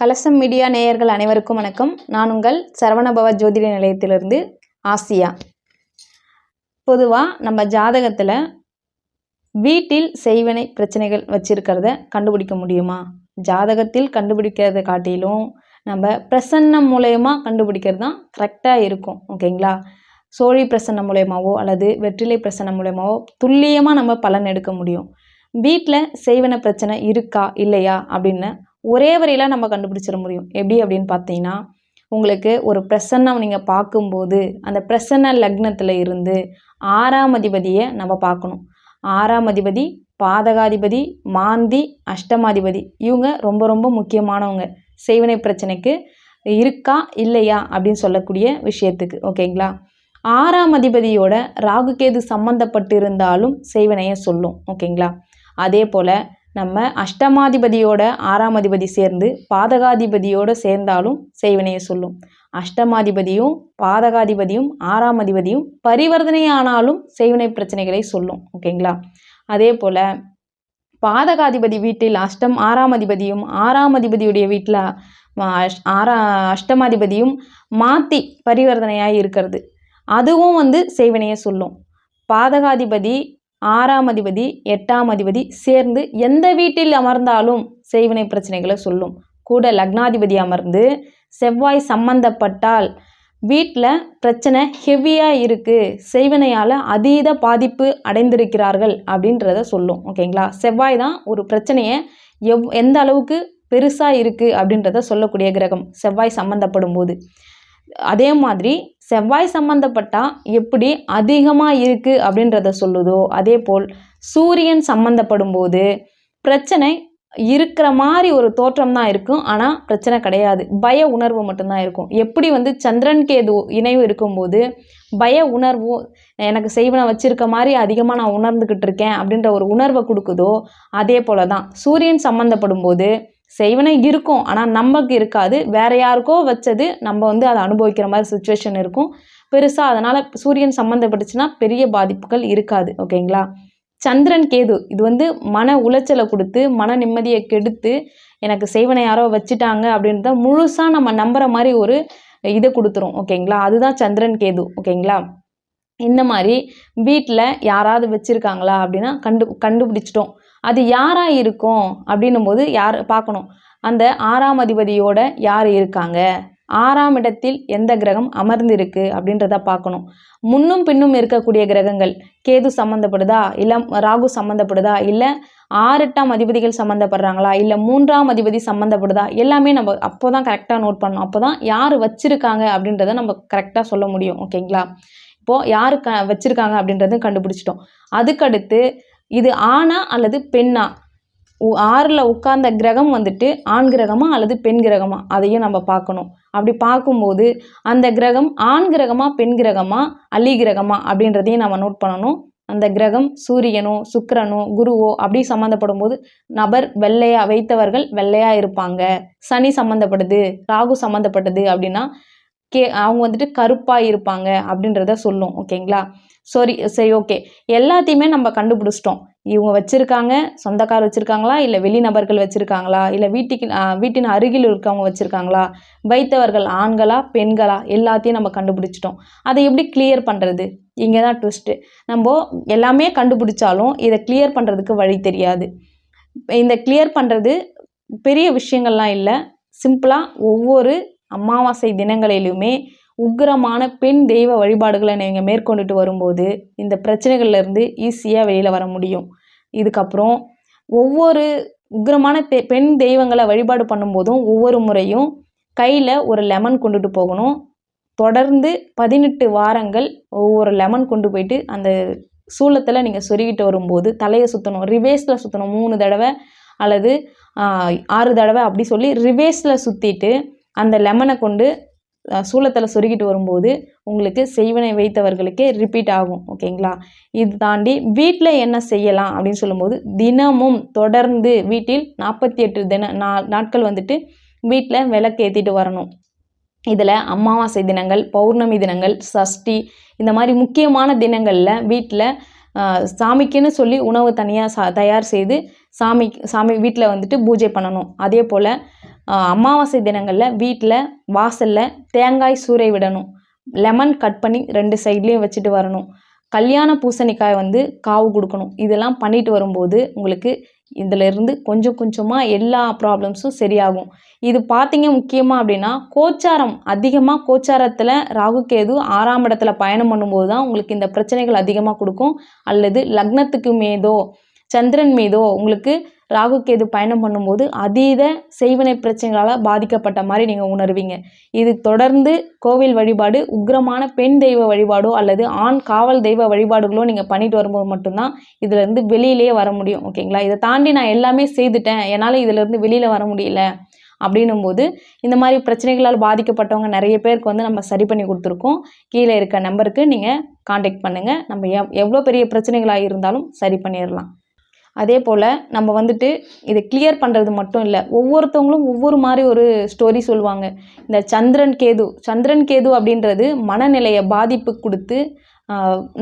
கலசம் மீடியா நேயர்கள் அனைவருக்கும் வணக்கம். நான் உங்கள் சரவணபவ ஜோதிட நிலையத்திலிருந்து ஆசியா. பொதுவாக நம்ம ஜாதகத்தில் வீட்டில் செய்வினை பிரச்சனைகள் வச்சிருக்கிறத கண்டுபிடிக்க முடியுமா? ஜாதகத்தில் கண்டுபிடிக்கிறத காட்டிலும் நம்ம பிரசன்னம் மூலயமா கண்டுபிடிக்கிறது தான் கரெக்டாக இருக்கும். ஓகேங்களா சோழி பிரசன்னம் மூலயமாவோ அல்லது வெற்றிலை பிரசன்னம் மூலயமாவோ துல்லியமாக நம்ம பலன் எடுக்க முடியும். வீட்டில் செய்வன பிரச்சனை இருக்கா? இல்லையா? அப்படின்னு ஒரே வரையில் நம்ம கண்டுபிடிச்சிட முடியும். எப்படி அப்படின்னு பார்த்தீங்கன்னா உங்களுக்கு ஒரு பிரசன்னம் நீங்கள் பார்க்கும்போது அந்த பிரசன்ன லக்னத்தில் இருந்து ஆறாம் அதிபதியை நம்ம பார்க்கணும். ஆறாம் அதிபதி பாதகாதிபதி மாந்தி அஷ்டமாதிபதி. இவங்க ரொம்ப ரொம்ப முக்கியமானவங்க. செய்வினை பிரச்சனைக்கு இருக்கா இல்லையா அப்படின்னு சொல்லக்கூடிய விஷயத்துக்கு ஓகேங்களா? ஆறாம் அதிபதியோட ராகுகேது சம்மந்தப்பட்டு இருந்தாலும் செய்வினையை சொல்லும் ஓகேங்களா? அதே போல் நம்ம அஷ்டமாதிபதியோட ஆறாம் அதிபதி சேர்ந்து பாதகாதிபதியோடு சேர்ந்தாலும் செய்வினையை சொல்லும். அஷ்டமாதிபதியும் பாதகாதிபதியும் ஆறாம் அதிபதியும் பரிவர்த்தனையானாலும் செய்வினை பிரச்சனைகளை சொல்லும். ஓகேங்களா? அதே போல் பாதகாதிபதி வீட்டில் அஷ்டம் ஆறாம் அதிபதியும் ஆறாம் அதிபதியுடைய வீட்டில் ஆறா அஷ்டமாதிபதியும் மாற்றி பரிவர்த்தனையாக இருக்கிறது. அதுவும் வந்து செய்வினையை சொல்லும். பாதகாதிபதி ஆறாம் அதிபதி எட்டாம் அதிபதி சேர்ந்து எந்த வீட்டில் அமர்ந்தாலும் செய்வினை பிரச்சனைகளை சொல்லும். கூட லக்னாதிபதி அமர்ந்து செவ்வாய் சம்பந்தப்பட்டால் வீட்டில் பிரச்சனை ஹெவியாக இருக்குது செய்வினையால் அதீத பாதிப்பு அடைந்திருக்கிறார்கள் அப்படின்றத சொல்லும். ஓகேங்களா செவ்வாய் தான் ஒரு பிரச்சனையை எவ் எந்த அளவுக்கு பெருசாக இருக்குது அப்படின்றத சொல்லக்கூடிய கிரகம். செவ்வாய் சம்மந்தப்படும் போது அதே மாதிரி செவ்வாய் சம்மந்தப்பட்டால் எப்படி அதிகமாக இருக்குது அப்படின்றத சொல்லுதோ அதே போல் சூரியன் சம்மந்தப்படும் போது பிரச்சனை இருக்கிற மாதிரி ஒரு தோற்றம் தான் இருக்கும். ஆனால் பிரச்சனை கிடையாது. பய உணர்வு மட்டும்தான் இருக்கும். எப்படி வந்து சந்திரன் கேது இணைவு இருக்கும்போது பய உணர்வு எனக்கு செய்வனை வச்சிருக்க மாதிரி அதிகமாக நான் உணர்ந்துக்கிட்டு இருக்கேன் அப்படின்ற ஒரு உணர்வை கொடுக்குதோ அதே போல தான் சூரியன் சம்மந்தப்படும் போது செய்வனை இருக்கும் ஆனால் நமக்கு இருக்காது. வேற யாருக்கோ வச்சது நம்ம வந்து அதை அனுபவிக்கிற மாதிரி சுச்சுவேஷன் இருக்கும். பெருசாக அதனால் சூரியன் சம்மந்தப்பட்டுச்சுன்னா பெரிய பாதிப்புகள் இருக்காது ஓகேங்களா? சந்திரன் கேது இது வந்து மன உளைச்சலை கொடுத்து மன நிம்மதியை கெடுத்து எனக்கு செய்வனை யாரோ வச்சுட்டாங்க அப்படின்றத முழுசாக நம்ம நம்புகிற மாதிரி ஒரு இதை கொடுத்துரும் ஓகேங்களா? அதுதான் சந்திரன் கேது ஓகேங்களா? இந்த மாதிரி வீட்டில் யாராவது வச்சுருக்காங்களா அப்படின்னா கண்டு கண்டுபிடிச்சிட்டோம். அது யாராக இருக்கும் அப்படின்னும் போது யார் பார்க்கணும். அந்த ஆறாம் அதிபதியோட யார் இருக்காங்க? ஆறாம் இடத்தில் எந்த கிரகம் அமர்ந்திருக்கு அப்படின்றத பார்க்கணும். முன்னும் பின்னும் இருக்கக்கூடிய கிரகங்கள் கேது சம்மந்தப்படுதா இல்லை ராகு சம்மந்தப்படுதா இல்லை ஆறெட்டாம் அதிபதிகள் சம்மந்தப்படுறாங்களா இல்லை மூன்றாம் அதிபதி சம்மந்தப்படுதா எல்லாமே நம்ம அப்போ தான் கரெக்டாக நோட் பண்ணணும். அப்போ தான் யார் வச்சுருக்காங்க அப்படின்றத நம்ம கரெக்டாக சொல்ல முடியும். ஓகேங்களா இப்போது யார் க வச்சுருக்காங்க அப்படின்றதும் கண்டுபிடிச்சிட்டோம். அதுக்கடுத்து இது ஆணா அல்லது பெண்ணா? ஆறில் உட்கார்ந்த கிரகம் வந்துட்டு ஆண் கிரகமா அல்லது பெண் கிரகமா? அதையும் நம்ம பார்க்கணும். அப்படி பார்க்கும்போது அந்த கிரகம் ஆண் கிரகமா பெண் கிரகமா அலி கிரகமா அப்படின்றதையும் நம்ம நோட் பண்ணணும். அந்த கிரகம் சூரியனோ சுக்கரனோ குருவோ அப்படி சம்மந்தப்படும் போது நபர் வெள்ளையா வைத்தவர்கள் வெள்ளையா இருப்பாங்க. சனி சம்மந்தப்படுது ராகு சம்மந்தப்பட்டது அப்படின்னா கே அவங்க வந்துட்டு கருப்பாக இருப்பாங்க அப்படின்றத சொல்லும் ஓகேங்களா? சாரி சரி ஓகே எல்லாத்தையுமே நம்ம கண்டுபிடிச்சிட்டோம். இவங்க வச்சுருக்காங்க சொந்தக்கார் வச்சுருக்காங்களா இல்லை வெளிநபர்கள் வச்சுருக்காங்களா இல்லை வீட்டுக்கு வீட்டின் அருகில் இருக்கவங்க வச்சுருக்காங்களா வைத்தவர்கள் ஆண்களா பெண்களா எல்லாத்தையும் நம்ம கண்டுபிடிச்சிட்டோம். அதை எப்படி கிளியர் பண்ணுறது இங்கே தான் ட்விஸ்ட்டு நம்ம எல்லாமே கண்டுபிடிச்சாலும் இதை கிளியர் பண்ணுறதுக்கு வழி தெரியாது. இந்த கிளியர் பண்ணுறது பெரிய விஷயங்கள்லாம் இல்லை. சிம்பிளாக ஒவ்வொரு அமாவாசை தினங்களிலுமே உக்கிரமான பெண் தெய்வ வழிபாடுகளை நீங்கள் மேற்கொண்டுட்டு வரும்போது இந்த பிரச்சனைகள்லேருந்து ஈஸியாக வெளியில் வர முடியும். இதுக்கப்புறம் ஒவ்வொரு உக்கிரமான தெ பெண் தெய்வங்களை வழிபாடு பண்ணும்போதும் ஒவ்வொரு முறையும் கையில் ஒரு லெமன் கொண்டுட்டு போகணும். தொடர்ந்து பதினெட்டு வாரங்கள் ஒவ்வொரு லெமன் கொண்டு போயிட்டு அந்த சூளத்தில் நீங்கள் சொருகிட்டு வரும்போது தலையை சுற்றணும் ரிவேஸில் சுற்றணும் மூணு தடவை அல்லது ஆறு தடவை அப்படி சொல்லி ரிவேஸில் சுற்றிட்டு அந்த லெமனை கொண்டு சூளத்தில் சொருகிட்டு வரும்போது உங்களுக்கு செய்வனை வைத்தவர்களுக்கே ரிப்பீட் ஆகும் ஓகேங்களா? இது தாண்டி வீட்டில் என்ன செய்யலாம் அப்படின்னு சொல்லும்போது தினமும் தொடர்ந்து வீட்டில் நாற்பத்தி எட்டு தின நா நாட்கள் வந்துட்டு வீட்டில் விளக்கு ஏற்றிட்டு வரணும். இதில் அமாவாசை தினங்கள் பௌர்ணமி தினங்கள் சஷ்டி இந்த மாதிரி முக்கியமான தினங்களில் வீட்டில் சாமிக்குன்னு சொல்லி உணவு தனியாக சா தயார் செய்து சாமி சாமி வீட்டில் வந்துட்டு பூஜை பண்ணணும். அதே போல் அமாவாசை தினங்களில் வீட்டில் வாசலில் தேங்காய் சூறை விடணும். லெமன் கட் பண்ணி ரெண்டு சைட்லேயும் வச்சுட்டு வரணும். கல்யாண பூசணிக்காய் வந்து காவு கொடுக்கணும். இதெல்லாம் பண்ணிட்டு வரும்போது உங்களுக்கு இதில் இருந்து கொஞ்சம் கொஞ்சமாக எல்லா ப்ராப்ளம்ஸும் சரியாகும். இது பார்த்தீங்க முக்கியமாக அப்படின்னா கோச்சாரம் அதிகமாக கோச்சாரத்தில் ராகு கேது ஆறாம் இடத்துல பயணம் பண்ணும்போது தான் உங்களுக்கு இந்த பிரச்சனைகள் அதிகமாக கொடுக்கும். அல்லது லக்னத்துக்கு மேதோ சந்திரன் மீதோ உங்களுக்கு ராகு கேது பயணம் பண்ணும்போது அதீத செய்வினை பிரச்சனைகளால் பாதிக்கப்பட்ட மாதிரி நீங்கள் உணர்வீங்க. இது தொடர்ந்து கோவில் வழிபாடு உக்கிரமான பெண் தெய்வ வழிபாடோ அல்லது ஆண் காவல் தெய்வ வழிபாடுகளோ நீங்கள் பண்ணிட்டு வரும்போது மட்டும்தான் இதுலேருந்து வெளியிலேயே வர முடியும் ஓகேங்களா? இதை தாண்டி நான் எல்லாமே செய்துட்டேன் என்னால் இதிலேருந்து வெளியில் வர முடியல அப்படின்னும் போது இந்த மாதிரி பிரச்சனைகளால் பாதிக்கப்பட்டவங்க நிறைய பேருக்கு வந்து நம்ம சரி பண்ணி கொடுத்துருக்கோம். கீழே இருக்க நம்பருக்கு நீங்கள் காண்டாக்ட் பண்ணுங்கள் நம்ம எவ் எவ்வளோ பெரிய பிரச்சனைகளாக இருந்தாலும் சரி பண்ணிடலாம். அதே போல் நம்ம வந்துட்டு இதை கிளியர் பண்ணுறது மட்டும் இல்லை ஒவ்வொருத்தவங்களும் ஒவ்வொரு மாதிரி ஒரு ஸ்டோரி சொல்லுவாங்க. இந்த சந்திரன் கேது சந்திரன் கேது அப்படின்றது மனநிலையை பாதிப்பு கொடுத்து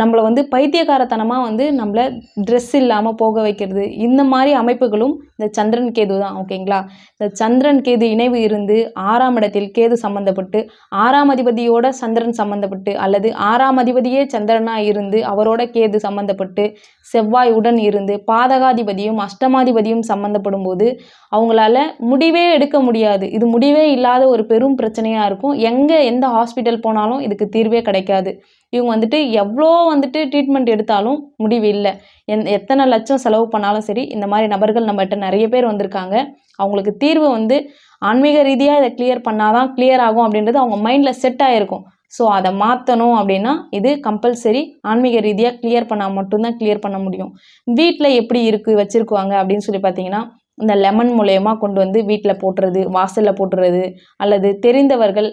நம்மளை வந்து பைத்தியக்காரத்தனமாக வந்து நம்மளை ட்ரெஸ் இல்லாமல் போக வைக்கிறது. இந்த மாதிரி அமைப்புகளும் இந்த சந்திரன் கேது தான் ஓகேங்களா இந்த சந்திரன் கேது இணைவு இருந்து ஆறாம் இடத்தில் கேது சம்மந்தப்பட்டு ஆறாம் அதிபதியோட சந்திரன் சம்மந்தப்பட்டு அல்லது ஆறாம் அதிபதியே சந்திரனாக இருந்து அவரோட கேது சம்மந்தப்பட்டு செவ்வாய் உடன் இருந்து பாதகாதிபதியும் அஷ்டமாதிபதியும் சம்மந்தப்படும் போது அவங்களால முடிவே எடுக்க முடியாது. இது முடிவே இல்லாத ஒரு பெரும் பிரச்சனையாக இருக்கும். எங்கே எந்த ஹாஸ்பிட்டல் போனாலும் இதுக்கு தீர்வே கிடைக்காது. இவங்க வந்துட்டு எவ்வளோ வந்துட்டு ட்ரீட்மெண்ட் எடுத்தாலும் முடிவு இல்லை. என் எத்தனை லட்சம் செலவு பண்ணாலும் சரி இந்த மாதிரி நபர்கள் நம்மகிட்ட நிறைய பேர் வந்திருக்காங்க. அவங்களுக்கு தீர்வு வந்து ஆன்மீக ரீதியாக இதை கிளியர் பண்ணாதான் கிளியர் ஆகும் அப்படின்றது அவங்க மைண்டில் செட் ஆகிருக்கும் ஸோ அதை மாற்றணும் அப்படின்னா இது கம்பல்சரி ஆன்மீக ரீதியாக கிளியர் பண்ணால் மட்டும்தான் கிளியர் பண்ண முடியும். வீட்டில் எப்படி இருக்குது வச்சுருக்குவாங்க அப்படின்னு சொல்லி பார்த்தீங்கன்னா இந்த லெமன் மூலயமா கொண்டு வந்து வீட்டில் போட்டுறது வாசலில் போட்டுறது அல்லது தெரிந்தவர்கள்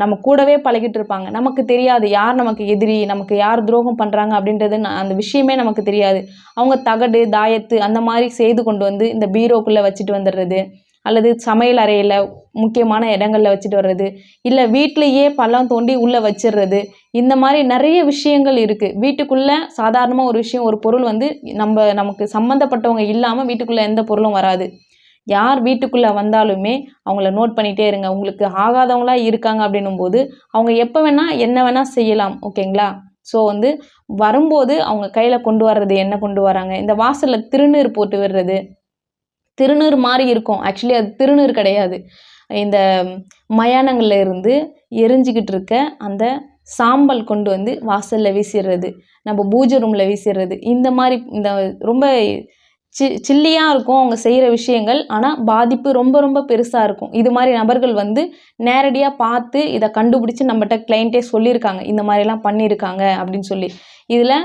நம்ம கூடவே பழகிட்டு இருப்பாங்க. நமக்கு தெரியாது யார் நமக்கு எதிரி நமக்கு யார் துரோகம் பண்ணுறாங்க அப்படின்றது அந்த விஷயமே நமக்கு தெரியாது. அவங்க தகடு தாயத்து அந்த மாதிரி செய்து கொண்டு வந்து இந்த பீரோக்குள்ளே வச்சுட்டு வந்துடுறது அல்லது சமையல் அறையில் முக்கியமான இடங்களில் வச்சுட்டு வர்றது இல்லை வீட்டிலையே பள்ளம் தோண்டி உள்ளே வச்சிடுறது இந்த மாதிரி நிறைய விஷயங்கள் இருக்குது வீட்டுக்குள்ளே சாதாரணமாக ஒரு விஷயம் ஒரு பொருள் வந்து நம்ம நமக்கு சம்மந்தப்பட்டவங்க இல்லாமல் வீட்டுக்குள்ளே எந்த பொருளும் வராது. யார் வீட்டுக்குள்ளே வந்தாலுமே அவங்கள நோட் பண்ணிகிட்டே இருங்க. உங்களுக்கு ஆகாதவங்களா இருக்காங்க அப்படின்னும் போது அவங்க எப்போ வேணால் என்ன வேணால் செய்யலாம். ஓகேங்களா? ஸோ வந்து வரும்போது அவங்க கையில் கொண்டு வர்றது என்ன கொண்டு வராங்க இந்த வாசலில் திருநீர் போட்டு விடுறது. திருநீர் மாதிரி இருக்கும். ஆக்சுவலி அது திருநீர் கிடையாது. இந்த மயானங்கள்ல இருந்து எரிஞ்சிக்கிட்டு இருக்க அந்த சாம்பல் கொண்டு வந்து வாசலில் வீசிடுறது. நம்ம பூஜை ரூமில் வீசிடுறது. இந்த மாதிரி இந்த ரொம்ப சி சில்லியாக இருக்கும் அவங்க செய்கிற விஷயங்கள் ஆனால் பாதிப்பு ரொம்ப ரொம்ப பெருசாக இருக்கும். இது மாதிரி நபர்கள் வந்து நேரடியாக பார்த்து இதை கண்டுபிடிச்சி நம்மகிட்ட கிளைண்ட்டே சொல்லியிருக்காங்க இந்த மாதிரிலாம் பண்ணியிருக்காங்க அப்படின்னு சொல்லி. இதில்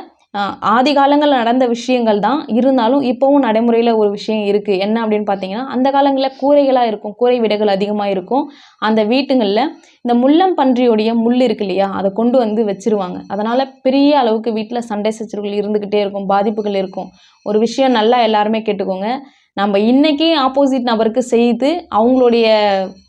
ஆதி காலங்களில் நடந்த விஷயங்கள் தான் இருந்தாலும் இப்போவும் நடைமுறையில் ஒரு விஷயம் இருக்குது என்ன அப்படின்னு பார்த்தீங்கன்னா அந்த காலங்களில் கூரைகளாக இருக்கும் கூரை விடைகள் அதிகமாக இருக்கும். அந்த வீட்டுங்களில் இந்த முள்ளம் பன்றியோடைய முள் இருக்கு இல்லையா அதை கொண்டு வந்து வச்சிருவாங்க. அதனால் பெரிய அளவுக்கு வீட்டில் சண்டை சச்சரவுகள் இருந்துக்கிட்டே இருக்கும் பாதிப்புகள் இருக்கும். ஒரு விஷயம் நல்லா எல்லாருமே கேட்டுக்கோங்க. நம்ம இன்றைக்கி ஆப்போசிட் நபருக்கு செய்து அவங்களுடைய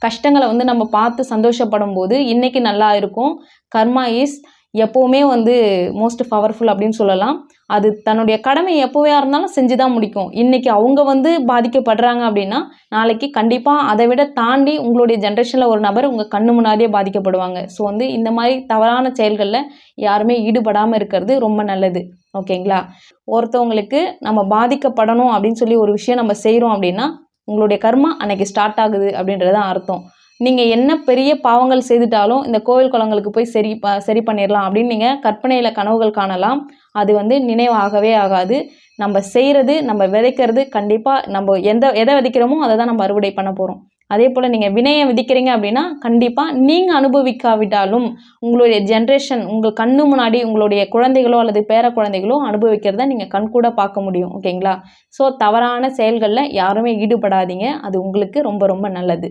கஷ்டங்களை வந்து நம்ம பார்த்து சந்தோஷப்படும் போது இன்றைக்கி நல்லா இருக்கும். கர்மா இஸ் எப்போவுமே வந்து மோஸ்ட் பவர்ஃபுல் அப்படின்னு சொல்லலாம். அது தன்னுடைய கடமை எப்போவே இருந்தாலும் செஞ்சு தான் முடிக்கும். இன்றைக்கி அவங்க வந்து பாதிக்கப்படுறாங்க அப்படின்னா நாளைக்கு கண்டிப்பாக அதை விட தாண்டி உங்களுடைய ஜென்ரேஷனில் ஒரு நபர் உங்கள் கண்ணு முன்னாடியே பாதிக்கப்படுவாங்க. ஸோ வந்து இந்த மாதிரி தவறான செயல்களில் யாருமே ஈடுபடாமல் இருக்கிறது ரொம்ப நல்லது. ஓகேங்களா? ஒருத்தவங்களுக்கு நம்ம பாதிக்கப்படணும் அப்படின்னு சொல்லி ஒரு விஷயம் நம்ம செய்கிறோம் அப்படின்னா உங்களுடைய கர்மா அன்னைக்கு ஸ்டார்ட் ஆகுது அப்படின்றது தான் அர்த்தம். நீங்கள் என்ன பெரிய பாவங்கள் செய்துட்டாலும் இந்த கோவில் குளங்களுக்கு போய் சரி ப- சரி பண்ணிடலாம் அப்படின்னு நீங்கள் கற்பனையில் கனவுகள் காணலாம். அது வந்து நினைவாகவே ஆகாது. நம்ம செய்கிறது நம்ம விதைக்கிறது கண்டிப்பாக நம்ம எந்த எதை விதைக்கிறோமோ அதை தான் நம்ம அறுவடை பண்ண போகிறோம் அதே போல் நீங்கள் வினையை விதிக்கிறீங்க அப்படின்னா கண்டிப்பாக நீங்கள் அனுபவிக்காவிட்டாலும் உங்களுடைய ஜென்ரேஷன் உங்கள் கண்ணு முன்னாடி உங்களுடைய குழந்தைகளோ அல்லது பேர குழந்தைகளோ அனுபவிக்கிறத நீங்கள் கண்கூட பார்க்க முடியும் ஓகேங்களா ஸோ தவறான செயல்களில் யாருமே ஈடுபடாதீங்க. அது உங்களுக்கு ரொம்ப ரொம்ப நல்லது.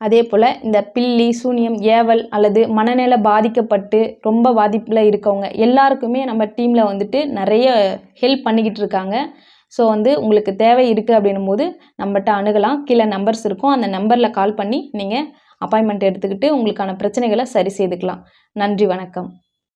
அதே போல் இந்த பில்லி சூனியம் ஏவல் அல்லது மனநில பாதிக்கப்பட்டு ரொம்ப பாதிப்பில் இருக்கவங்க எல்லாருக்குமே நம்ம டீமில் வந்துட்டு நிறைய ஹெல்ப் பண்ணிக்கிட்டு இருக்காங்க. ஸோ வந்து உங்களுக்கு தேவை இருக்குது அப்படின்னும் போது நம்மகிட்ட அணுகலாம். கீழே நம்பர்ஸ் இருக்கும். அந்த நம்பரில் கால் பண்ணி நீங்கள் அப்பாயின்மெண்ட் எடுத்துக்கிட்டு உங்களுக்கான பிரச்சனைகளை சரி செய்துக்கலாம். நன்றி வணக்கம்.